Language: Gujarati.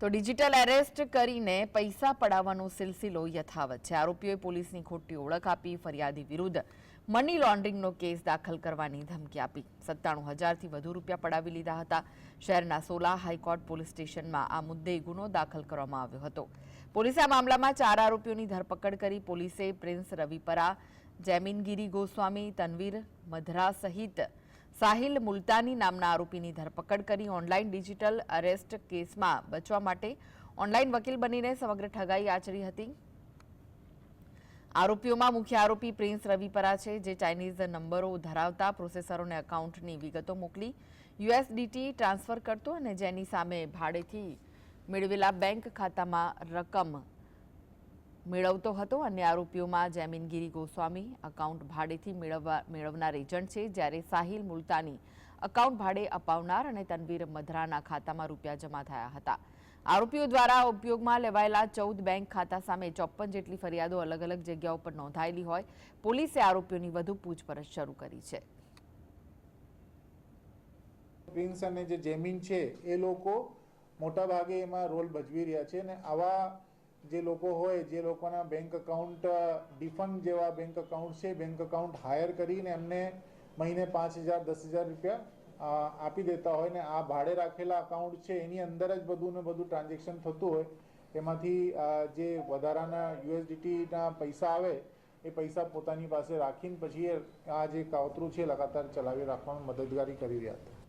તો ડિજિટલ એરેસ્ટ કરીને પૈસા પડાવવાનો સિલસિલો યથાવત છે. આરોપીઓએ પોલીસની ખોટી ઓળખ આપી, ફરિયાદી વિરુદ્ધ મની લોન્ડરિંગનો કેસ દાખલ કરવાની ધમકી આપી. સત્તાણું હજારથી વધુ રૂપિયા પડાવી લીધા હતા. શહેરના સોલા હાઈકોર્ટ પોલીસ સ્ટેશનમાં આ મુદ્દે ગુનો દાખલ કરવામાં આવ્યો હતો. પોલીસે આ મામલામાં ચાર આરોપીઓની ધરપકડ કરી. પોલીસે પ્રિન્સ રવિપરા જેમીનગીરી ગોસ્વામી, તનવીર મધરા સહિત સાહિલ મુલતાની નામના આરોપીની ધરપકડ કરી ઓનલાઈન ડિજિટલ અરેસ્ટ કેસમાં બચવા માટે ઓનલાઈન વકીલ બનીને સમગ્ર ઠગાઈ આચરી હતી. આરોપીઓમાં મુખ્ય આરોપી પ્રિન્સ રવિપરા છે, જે ચાઇનીઝ નંબરો ધરાવતા પ્રોસેસરોને એકાઉન્ટની વિગતો મોકલી, યુએસડીટી ટ્રાન્સફર કરતો અને જેની સામે ભાડેથી મેળવેલા બેંક ખાતામાં રકમ મેળવતો હતો અન્ય આરોપીઓમાં જૈમિનગીરી ગોસ્વામી અકાઉન્ટ ભાડેથી મેળવનાર એજન્ટ છે જ્યારે સાહિલ મુલતાની અકાઉન્ટ ભાડે અપાવનાર અને તનવીર મધરાના ખાતામાં રૂપિયા જમા થયા હતા. આરોપીઓ દ્વારા ઉપયોગમાં લેવાયેલા ચૌદ બેંક ખાતા સામે ચોપ્પન જેટલી ફરિયાદો અલગ અલગ જગ્યાઓ પર નોંધાયેલી હોય, પોલીસે આરોપીઓની વધુ પૂછપરછ શરૂ કરી છે. પ્રિન્સ જે જેમિન છે, એ લોકો મોટા ભાગે એમાં રોલ ભજવી રહ્યા છે અને આવા જે લોકો હોય, જે લોકોના બેંક અકાઉન્ટ ડિફંડ જેવા બેંક અકાઉન્ટ છે બેંક અકાઉન્ટ હાયર કરીને એમને મહિને પાંચ હજાર, દસ હજાર રૂપિયા આપી દેતા હોય ને આ ભાડે રાખેલા અકાઉન્ટ છે, એની અંદર જ બધું ને બધું ટ્રાન્ઝેક્શન થતું હોય, એમાંથી જે વધારાના યુએસડીટીના પૈસા આવે, એ પૈસા પોતાની પાસે રાખીને પછી આ જે કાવતરું છે, લગાતાર ચલાવી રાખવામાં મદદગારી કરી રહ્યા હતા